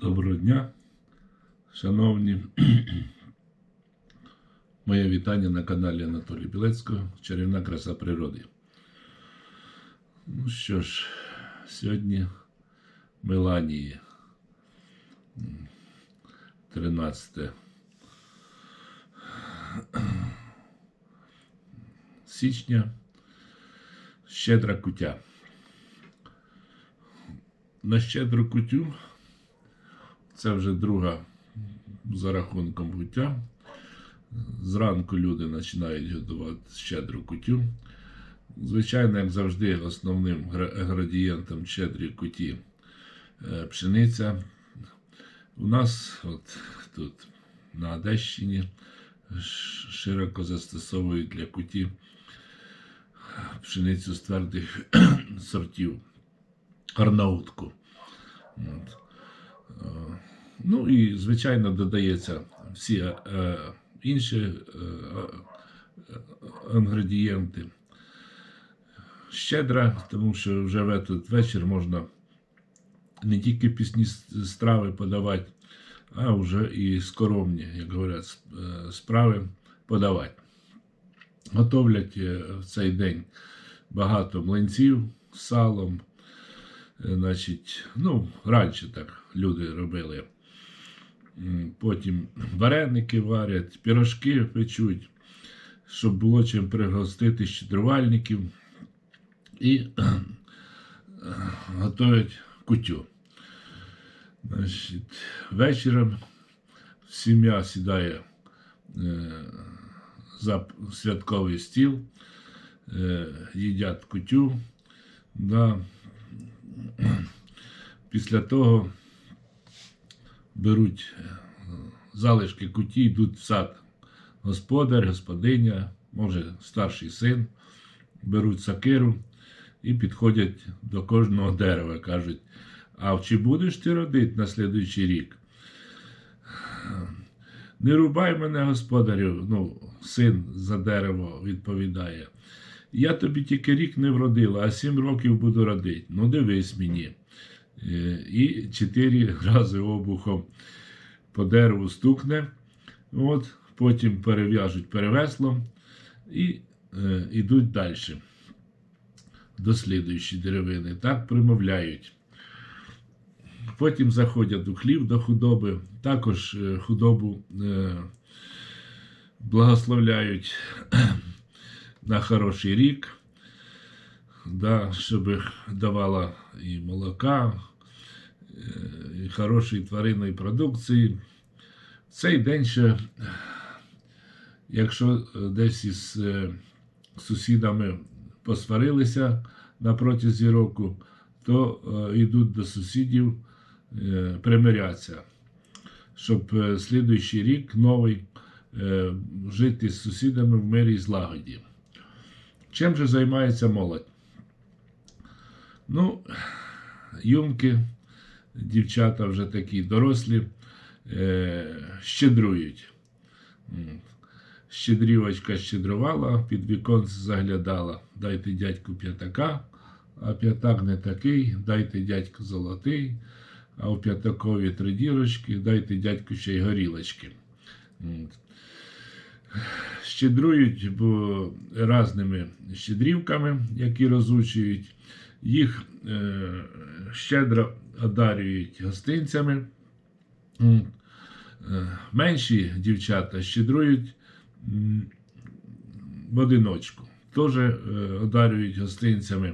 Доброго дня, шановні. Моє вітання на каналі Анатолія Білецького Чарівна краса природи. Ну що ж, сьогодні Меланії. 13 січня. Щедра кутя. На щедру кутю це вже друга за рахунком гуття. Зранку люди починають готувати щедру кутю. Звичайно, як завжди, основним градієнтом щедрої куті е, пшениця. У нас от тут на Одещині широко застосовують для куті пшеницю з твердих сортів арнаутку. От. Ну і, звичайно, додається всі е, інші е, е, інгредієнти. Щедра, тому що вже в этот вечір можна не тільки пісні страви подавати, а вже і скоромні, як говорять, е, справи подавати. Готовлять в цей день багато млинців з салом. Значить, ну, раніше так люди робили. Потім вареники варять, пірожки печуть, щоб було чим пригостити щедрувальників. І готують кутю. Значить, вечором сім'я сідає е, за святковий стіл, е, їдять кутю. Да. Після того беруть е, залишки куті, йдуть в сад. Господар, господиня, може старший син, беруть сакиру і підходять до кожного дерева. Кажуть, а чи будеш ти родити на слідуючий рік? Не рубай мене, господарю, ну, син за дерево відповідає. Я тобі тільки рік не вродила, а сім років буду родити. Ну, дивись мені. Е, І чотири рази обухом по дереву стукне, от, потім перев'яжуть перевеслом і е, йдуть далі. До слідуючої деревини. Так примовляють. Потім заходять у хлів до худоби, також е, худобу е, благословляють на хороший рік, да, щоб давала і молока, хорошої тваринної продукції. В цей день ще, якщо е, десь із е, сусідами посварилися на протязі року, то е, йдуть до сусідів е, примирятися, щоб е, слідуючий рік новий е, жити з сусідами в мирі і злагоді. Чим же займається молодь? Ну, юнки, дівчата вже такі дорослі, е, щедрують. Щедрівочка щедрувала, під віконце заглядала. Дайте дядьку п'ятака, а п'ятак не такий, дайте дядьку золотий, а у п'ятакові три дірочки, дайте дядьку ще й горілочки. Щедрують бо разними щедрівками, які розучують. Їх е, щедро одарюють гостинцями. Е, Менші дівчата щедрують в одиночку, теж е, одарюють гостинцями.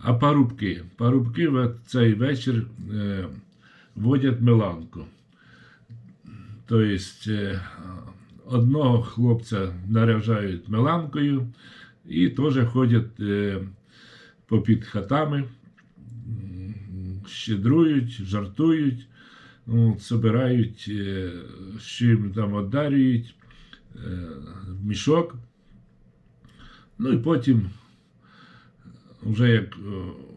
А парубки. Парубки в цей вечір водять меланку. Тобто одного хлопця наряжають меланкою і теж ходять е, попід хатами, щедрують, жартують, ну, собирають, е, що їм там одарюють е, мішок. Ну і потім, вже як е,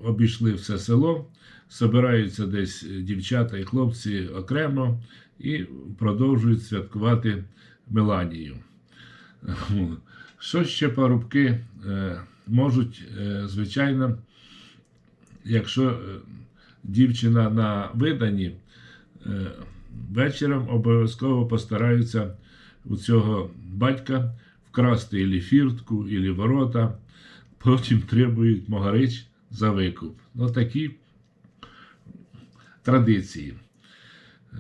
обійшли все село, собираються десь дівчата і хлопці окремо і продовжують святкувати Меланію. Що ще парубки е, можуть, е, звичайно, якщо е, дівчина на виданні, е, вечором обов'язково постараються у цього батька вкрасти ілі фіртку, ілі ворота, потім требують могарич за викуп. Ну такі традиції.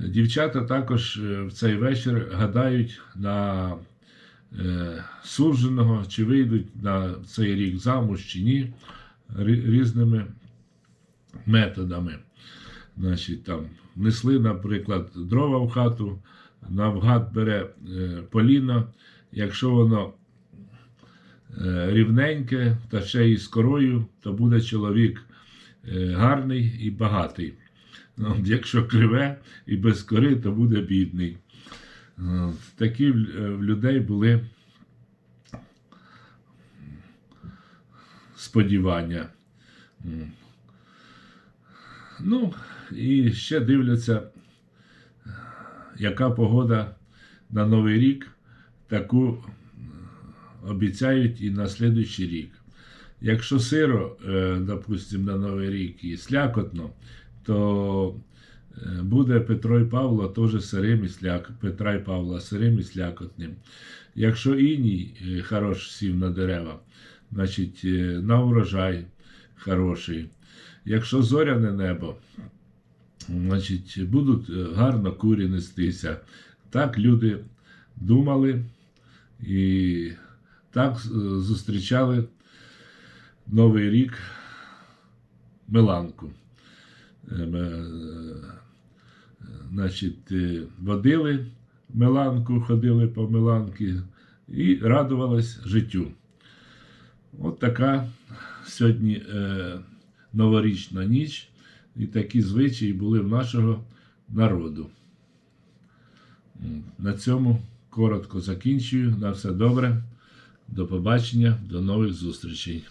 Дівчата також в цей вечір гадають на судженого, чи вийдуть на цей рік замуж чи ні, різними методами. Значить, там внесли, наприклад, дрова в хату, навгад бере е, поліно, якщо воно е, рівненьке та ще й з корою, то буде чоловік е, гарний і багатий. Ну, якщо криве і без кори, то буде бідний. Такі в е, людей були сподівання. Ну, і ще дивляться, яка погода на Новий рік, таку обіцяють і на слідуючий рік. Якщо сиро, е, допустимо, на Новий рік і слякотно, то е, буде Петро і Павло теж сирим і сляк, Петра і Павла сирим і слякотним. Якщо іній е, хорош сів на дерева, значить е, на урожай хороший. Якщо зоряне небо, значить будуть е, гарно курі нестися. Так люди думали і так зустрічали Новий рік Миланку. Значить, е, водили Миланку, ходили по Миланки і радувались життю. От така сьогодні е, новорічна ніч, і такі звичаї були в нашого народу. На цьому коротко закінчую. На все добре. До побачення, до нових зустрічей.